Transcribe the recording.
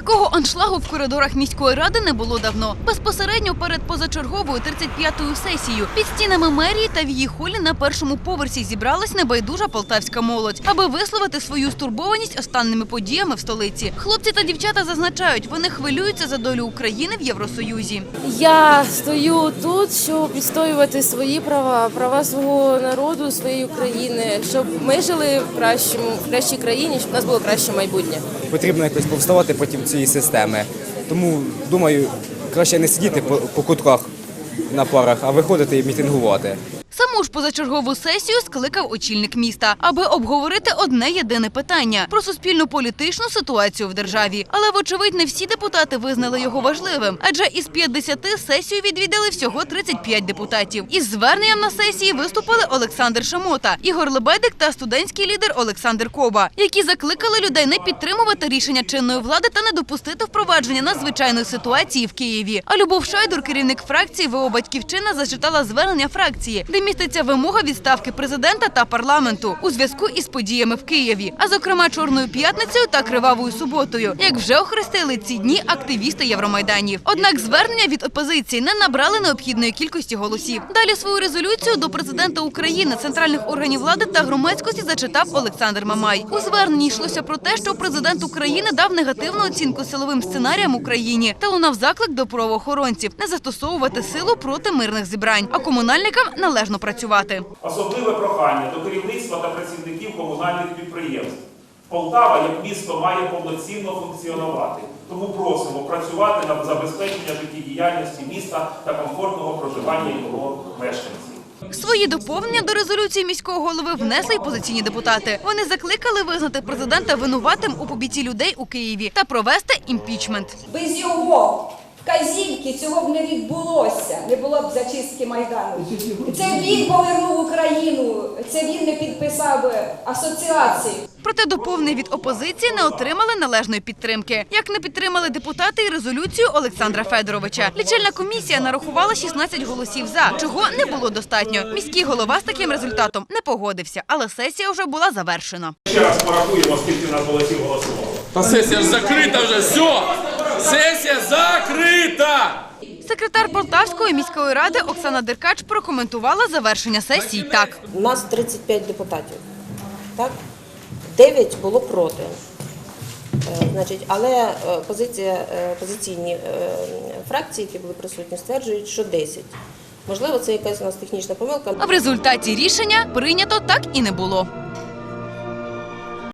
Такого аншлагу в коридорах міської ради не було давно. Безпосередньо перед позачерговою 35-ю сесією під стінами мерії та в її холі на першому поверсі зібралась небайдужа полтавська молодь, аби висловити свою стурбованість останніми подіями в столиці. Хлопці та дівчата зазначають, вони хвилюються за долю України в Євросоюзі. Я стою тут, щоб відстоювати свої права, права свого народу, своєї України, щоб ми жили в кращому, в кращій країні, щоб у нас було краще майбутнє. потрібно якось повставати потім цієї системи. Тому думаю, краще не сидіти по, по кутках на парах, а виходити і мітингувати. Саму ж позачергову сесію скликав очільник міста, аби обговорити одне єдине питання про суспільну політичну ситуацію в державі. Але вочевидь не всі депутати визнали його важливим, адже із 50 сесію відвідали всього 35 депутатів. Із зверненням на сесії виступили Олександр Шамота, Ігор Лебедик та студентський лідер Олександр Коба, які закликали людей не підтримувати рішення чинної влади та не допустити впровадження надзвичайної ситуації в Києві. А Любов Шайдур, керівник фракції ВО Батьківщина, зачитала звернення фракції, де міститься вимога відставки президента та парламенту у зв'язку із подіями в Києві, а зокрема чорною п'ятницею та кривавою суботою, як вже охрестили ці дні активісти Євромайданів. Однак звернення від опозиції не набрали необхідної кількості голосів. Далі свою резолюцію до президента України, центральних органів влади та громадськості зачитав Олександр Мамай. У зверненні йшлося про те, що президент України дав негативну оцінку силовим сценаріям Україні та лунав заклик до правоохоронців не застосовувати силу проти мирних зібрань, а комунальникам належно працювати. Особливе прохання до керівництва та працівників комунальних підприємств. Полтава як місто має повноцінно функціонувати. Тому просимо працювати над забезпечення життєдіяльності міста та комфортного проживання його мешканців. Свої доповнення до резолюції міського голови внесли й позиційні депутати. Вони закликали визнати президента винуватим у побіті людей у Києві та провести імпічмент. Без його вказівки цього б не відбулося, не було б зачистки Майдану. Це він повернув Україну, це він не підписав е, асоціацію. Проте доповнення від опозиції не отримали належної підтримки. Як не підтримали депутати і резолюцію Олександра Федоровича. Лічильна комісія нарахувала 16 голосів за, чого не було достатньо. Міський голова з таким результатом не погодився, але сесія вже була завершена. Ще раз порахуємо, скільки нас голосів голосувало. Та сесія ж закрита вже, все! Сесія закрита! Секретар Полтавської міської ради Оксана Деркач прокоментувала завершення сесії так. У нас 35 депутатів, так? 9 було проти. Е, Значить, але е, позиція, е, позиційні фракції, які були присутні, стверджують, що 10. Можливо, це якась у нас технічна помилка. А в результаті рішення прийнято так і не було.